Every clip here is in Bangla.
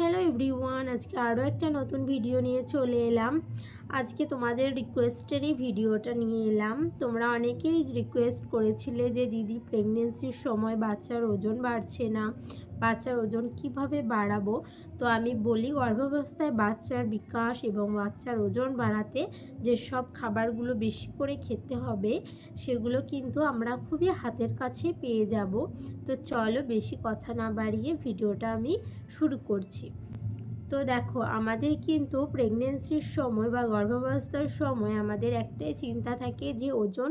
হ্যালো এভরিওয়ান আজকে আরও একটা নতুন ভিডিও নিয়ে চলে এলাম। আজকে তোমাদের রিকোয়েস্টেরই ভিডিওটা নিয়ে এলাম। তোমরা অনেকেই রিকোয়েস্ট করেছিলে যে, দিদি প্রেগনেন্সির সময় বাচ্চার ওজন বাড়ছে না। বাচ্চার ওজন কীভাবে বাড়াবো? তো আমি বলি, গর্ভাবস্থায় বাচ্চার বিকাশ এবং বাচ্চার ওজন বাড়াতে যে সব খাবারগুলো বেশি করে খেতে হবে, সেগুলো কিন্তু আমরা খুবই হাতের কাছে পেয়ে যাব। তো চলো বেশি কথা না বাড়িয়ে ভিডিওটা আমি শুরু করছি। তো দেখো, আমাদের কিন্তু প্রেগনেন্সির সময় বা গর্ভাবস্থার সময় আমাদের একটাই চিন্তা থাকে যে ওজন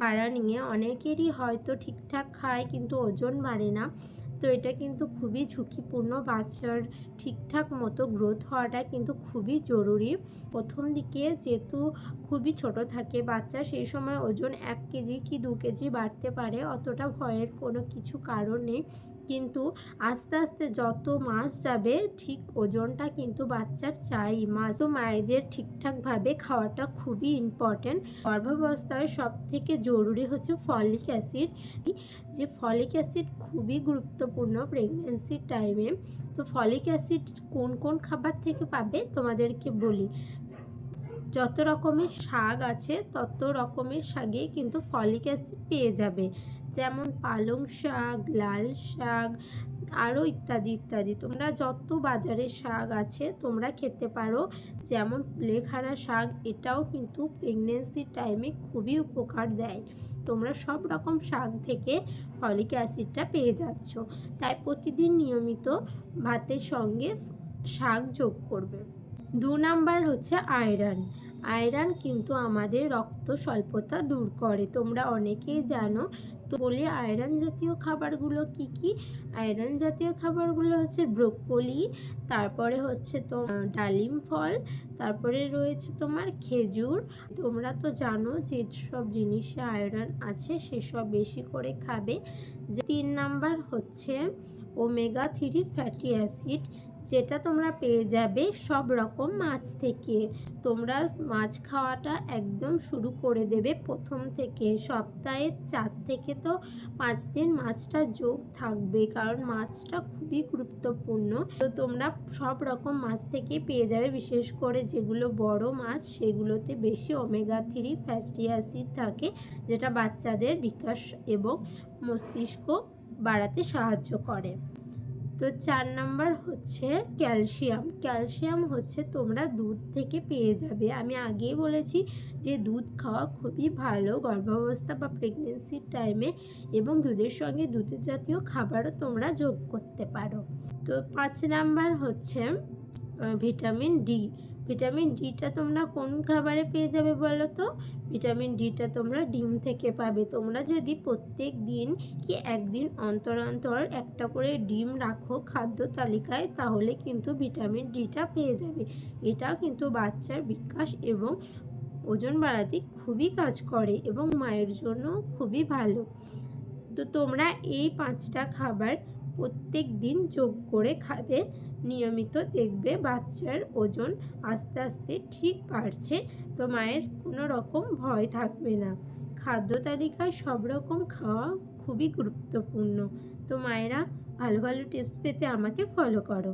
বাড়া নিয়ে। অনেকেরই হয়তো ঠিকঠাক খায় কিন্তু ওজন বাড়ে না। তো এটা কিন্তু খুবই ঝুঁকিপূর্ণ। বাচ্চার ঠিকঠাক মতো গ্রোথ হওয়াটা কিন্তু খুবই জরুরি। প্রথম দিকে যেহেতু খুবই ছোট থাকে, বাচ্চা সেই সময় ওজন এক কেজি কি দু কেজি বাড়তে পারে, অতটা ভয়ের কোনো কিছু কারণ নেই। কিন্তু আস্তে আস্তে যত মাস যাবে, ঠিক ওজনটা কিন্তু বাচ্চার চাই মাস ও মায়েদের ঠিকঠাকভাবে খাওয়াটা খুবই ইম্পর্ট্যান্ট গর্ভাবস্থায় সব থেকে জরুরি হচ্ছে ফলিক অ্যাসিড। যে ফলিক অ্যাসিড খুবই গুরুত্বপূর্ণ প্রেগনেন্সির টাইমে তো ফলিক অ্যাসিড কোন কোন খাবার থেকে পাবে তোমাদেরকে বলি। যত রকমের শাক আছে, তত রকমের শাকে কিন্তু ফলিক অ্যাসিড পেয়ে যাবে। যেমন পালং শাক, লাল শাক, আরও ইত্যাদি ইত্যাদি। তোমরা যত বাজারের শাক আছে, তোমরা খেতে পারো। যেমন প্লেখাড়া শাক, এটাও কিন্তু প্রেগনেন্সির টাইমে খুবই উপকার দেয়। তোমরা সব রকম শাক থেকে ফলিক অ্যাসিডটা পেয়ে যাচ্ছ। তাই প্রতিদিন নিয়মিত ভাতের সঙ্গে শাক যোগ করবে। দু নাম্বার হচ্ছে আয়রন। আয়রন কিন্তু আমাদের রক্ত স্বল্পতা দূর করে। তোমরা অনেকেই জানো, তো বলি আয়রন জাতীয় খাবারগুলো কি কি? আয়রন জাতীয় খাবারগুলো হচ্ছে ব্রোকলি, তারপরে হচ্ছে তো ডালিম ফল, তারপরে রয়েছে তোমার খেজুর। তোমরা তো জানো যে সব জিনিসে আয়রন আছে সেসব বেশি করে খাবে। যে তিন নাম্বার হচ্ছে ওমেগা থ্রি ফ্যাটি অ্যাসিড। যেটা তোমরা পেয়ে যাবে সব রকম মাছ থেকে। তোমরা মাছ খাওয়াটা একদম শুরু করে দেবে প্রথম থেকে। সপ্তাহে চার থেকে তো পাঁচ দিন মাছটা যোগ থাকবে, কারণ মাছটা খুবই গুরুত্বপূর্ণ। তো তোমরা সব রকম মাছ থেকে পেয়ে যাবে, বিশেষ করে যেগুলো বড় মাছ, সেগুলোতে বেশি ওমেগা থ্রি ফ্যাটি অ্যাসিড থাকে, যেটা বাচ্চাদের বিকাশ এবং মস্তিষ্ক বাড়াতে সাহায্য করে। তো চার নাম্বার হচ্ছে ক্যালসিয়াম। ক্যালসিয়াম হচ্ছে তোমরা দুধ থেকে পেয়ে যাবে। আমি আগেই বলেছি যে দুধ খাওয়া খুবই ভালো গর্ভাবস্থা বা প্রেগনেন্সির টাইমে এবং দুধের সঙ্গে দুধের জাতীয় খাবারও তোমরা যোগ করতে পারো। তো পাঁচ নাম্বার হচ্ছে ভিটামিন ডি ভিটামিন ডিটা তোমরা কোন খাবারে পেয়ে যাবে বলো তো? ভিটামিন ডিটা তোমরা ডিম থেকে পাবে। তোমরা যদি প্রত্যেক দিন কি একদিন অন্তর অন্তর একটা করে ডিম রাখো খাদ্য তালিকায়, তাহলে কিন্তু ভিটামিন ডিটা পেয়ে যাবে। এটা কিন্তু বাচ্চার বিকাশ এবং ওজন বাড়াতে খুবই কাজ করে এবং মায়ের জন্য খুবই ভালো। তো তোমরা এই পাঁচটা খাবার প্রত্যেক দিন যোগ করে খাবে। নিয়মিত দেখবে বাচ্চার ওজন আস্তে আস্তে ঠিক বাড়ছে, তো মায়ের কোনো রকম ভয় থাকবে না। খাদ্য তালিকায় সব রকম খাওয়া খুবই গুরুত্বপূর্ণ। তো মায়েরা ভালো ভালো টিপস পেতে আমাকে ফলো করো।